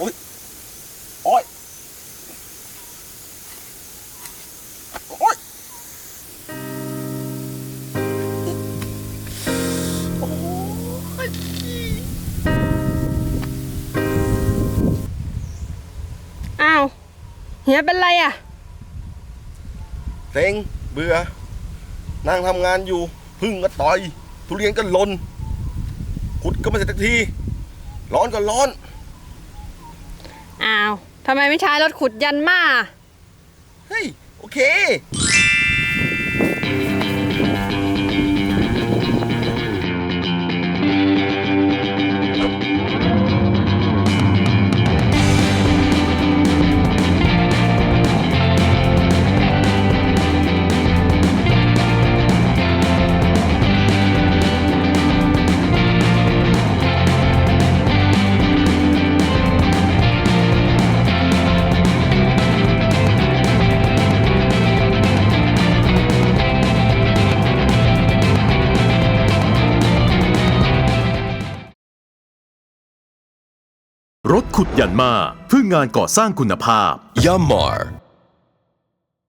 โอ้ย โอ้ย โอ้ยอ้าวเฮียเป็นไรอะ เซ็งเบื่อ นั่งทำงานอยู่พึ่งก็ต่อย ทุเรียนก็ลนขุดก็ไม่เสร็จที ร้อนก็ร้อน อ้าวทำไมไม่ใช้รถขุดยันมา เฮ้ย โอเค รถขุดยันมาเพื่องานก่อสร้างคุณภาพ Yammar